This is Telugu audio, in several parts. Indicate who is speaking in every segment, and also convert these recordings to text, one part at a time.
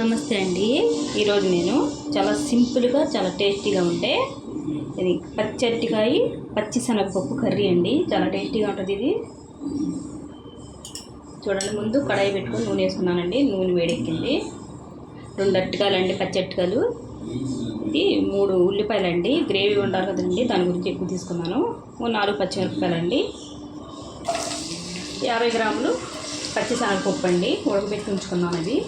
Speaker 1: నమస్తే అండి. ఈరోజు నేను చాలా సింపుల్గా చాలా టేస్టీగా ఉంటే ఇది పచ్చటికాయ పచ్చి శనగపప్పు కర్రీ అండి. చాలా టేస్టీగా ఉంటుంది ఇది. చూడండి ముందు కడాయి పెట్టుకొని నూనె వేసుకున్నానండి. నూనె వేడెక్కింది. రెండు అట్టకాయలు అండి పచ్చి అట్టకాయలు ఇది మూడు ఉల్లిపాయలు అండి గ్రేవీ ఉండాలి కదండి దాని గురించి ఎక్కువ తీసుకున్నాను. ఓ నాలుగు పచ్చిమిరపకాయలు అండి యాభై గ్రాములు పచ్చి శనగపప్పు అండి. ఉడకబెట్టి ఉంచుకున్నాను అది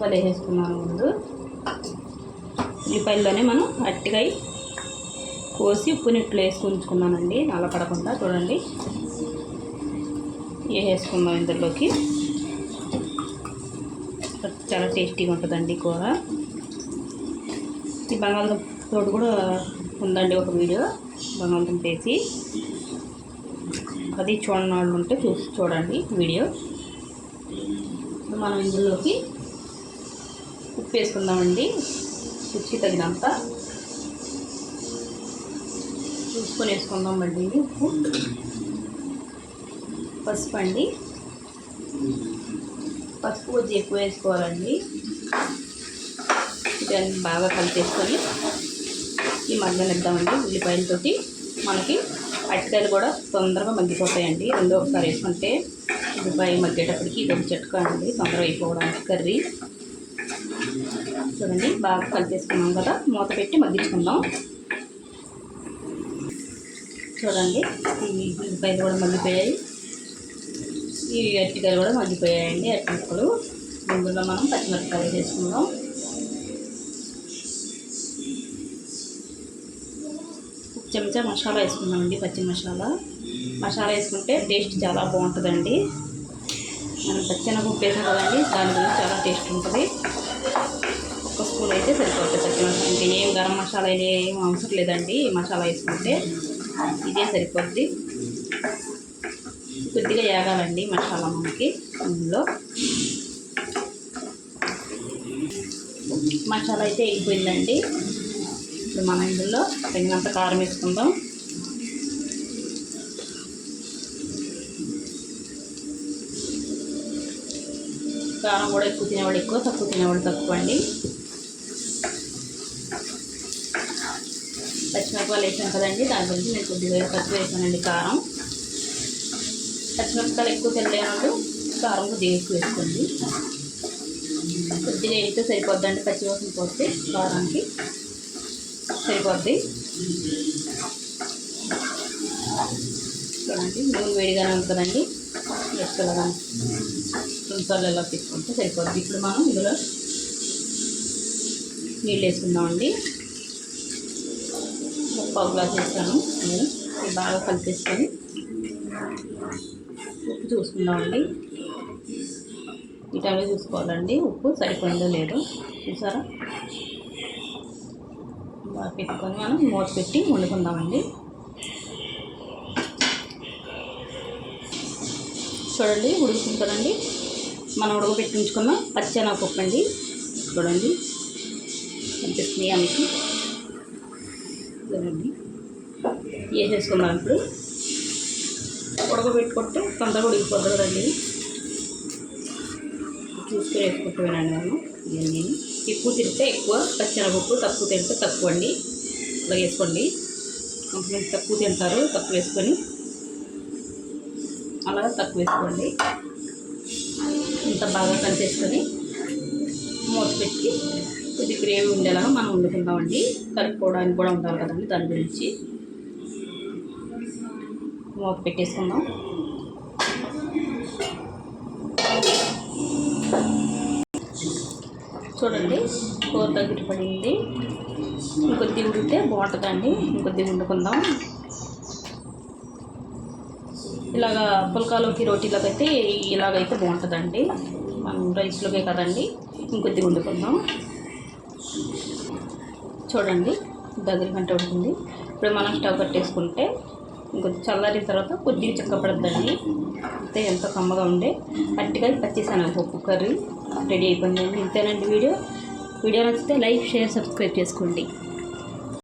Speaker 1: ఉల్లిపాయలు వేసేసుకున్నాను ముందు ఉల్లిపాయల్లోనే మనం అట్టిగా కోసి ఉప్పు నీటిలో వేసుకుని ఉంచుకున్నానండి. నల్లపడకుండా చూడండి. వేసేసుకుందాం ఇందులోకి. చాలా టేస్టీగా ఉంటుందండి కూర. ఈ బంగాళదుంప కూడా ఉందండి ఒక వీడియో. బంగాళదుంప వేసి అది చూడని వాళ్ళు ఉంటే చూసి చూడండి వీడియో. మనం ఇందులోకి ఉప్పు వేసుకుందామండి రుచికి తగినంత చూసుకొని వేసుకుందామండి ఉప్పు. పసుపు అండి పసుపు కొద్దిగా ఎక్కువ వేసుకోవాలండి. దాన్ని బాగా కలిపేసుకొని ఈ మధ్యలో ఇద్దామండి ఉల్లిపాయలతోటి. మనకి అరటికాయలు కూడా తొందరగా మగ్గిపోతాయండి. రెండో ఒకసారి వేసుకుంటే ఉల్లిపాయ మగ్గేటప్పటికి ఇది ఒక అండి తొందరగా అయిపోవడానికి కర్రీ. చూడండి బాగా కలిపేసుకున్నాం కదా మూత పెట్టి మగ్గించుకుందాం. చూడండి ఈ ఉల్లిపాయలు కూడా మగ్గిపోయాయి. ఈ అరటికాయలు కూడా మగ్గిపోయాయండి అరటి ముందులో మనం పచ్చిమిరపకాయలు చేసుకుందాం చెంచా మసాలా వేసుకున్నామండి పచ్చి మసాలా. మసాలా వేసుకుంటే టేస్ట్ చాలా బాగుంటుందండి. మనం పచ్చెనపప్పు వేసాం కదండి దాని గురించి చాలా టేస్ట్ ఉంటుంది. స్పూన్ అయితే సరిపోతుంది పచ్చి మసాలా ఇంకా ఏం గరం మసాలా ఏం అవసరం లేదండి. మసాలా వేసుకుంటే ఇదే సరిపోద్ది. కొద్దిగా ఏగాలండి మసాలా మనకి ఇందులో. మసాలా అయితే వేగిపోయిందండి ఇప్పుడు మనం ఇందులో తగినంత కారం వేసుకుందాం. కారం కూడా ఎక్కువ తినేవాడు ఎక్కువ తక్కువ తినేవాడు తక్కువ అండి. పచ్చిమిరపకాయలు వేసాను కదండి దాని గురించి నేను కొద్దిగా పచ్చి వేసానండి కారం. పచ్చిమిరపకాయలు ఎక్కువ తినలేనప్పుడు కారం కొద్దిగా ఎక్కువ వేసుకోండి. కొద్దిగా వేస్తే సరిపోద్దండి పచ్చివాసన పోతే కారానికి సరిపోద్ది. చూడండి నూనె వేడిగానే ఉంటుందండి ఎక్కడగా రెండుసార్లు ఎలా తీసుకుంటే సరిపోద్ది. ఇప్పుడు మనం ఇందులో నీళ్ళు వేసుకుందామండి. పావు గ్లాస్ ఇది బాగా కలిపేసుకొని ఉప్పు చూసుకుందామండి. ఈ టైంలో చూసుకోవాలండి. ఉప్పు సరిపోయిందో లేదో చూసారా? బాగా పెట్టుకొని మనం మూత పెట్టి వండుకుందామండి. చూడండి ఉడుకుతుంది కదండి. మనం ఉడకబెట్టి ఉంచుకున్న పచ్చెనగపప్పు అండి. చూడండి. కనిపిస్తుంది ఆమెకి చూడండి వేసేసుకుందాం ఇప్పుడు? ఉడకబెట్టుకుంటే తొందరగా ఉడికిపోతుంది కదండి. చూసుకొని వేసుకుంటున్నాను నేను. ఇవన్నీ. ఎక్కువ తింటే ఎక్కువ పచ్చెనపప్పు తక్కువ తింటే తక్కువ అండి. ఇలా వేసుకోండి. కొంతమంది తక్కువ తింటారు తక్కువ వేసుకొని. అలా తక్కువ వేసుకోండి. ఇంత బాగా కలిపేసుకొని మూత పెట్టి కొద్ది గ్రేవీ ఉండేలాగా మనం వండుకుందామండి. కలుపుకోవడానికి కూడా ఉండాలి కదండి దాని గురించి. మూత పెట్టేసుకుందాం. చూడండి కూర దగ్గర పడింది. ఇంకొద్ది ఉడితే బాగుంటుందండి. ఇంకొద్ది వండుకుందాం. ఇలాగా పుల్కాలోకి రోటీలోకి అయితే ఇలాగైతే బాగుంటుందండి. మనం రైస్లోకే కదండి. ఇంకొద్ది వండుకుందాం. చూడండి దగ్గర గంట ఉంటుంది. ఇప్పుడు మనం స్టవ్ కట్టేసుకుంటే ఇంకొద్ది చల్లారిన తర్వాత కొద్దిగా చిక్కపడద్దండి అయితే ఎంతో కమ్మగా ఉండే. అట్టిగా పచ్చేసాను కర్రీ రెడీ అయిపోయిందండి. ఇంతేనండి వీడియో. వీడియో నచ్చితే లైక్ షేర్ సబ్స్క్రైబ్ చేసుకోండి.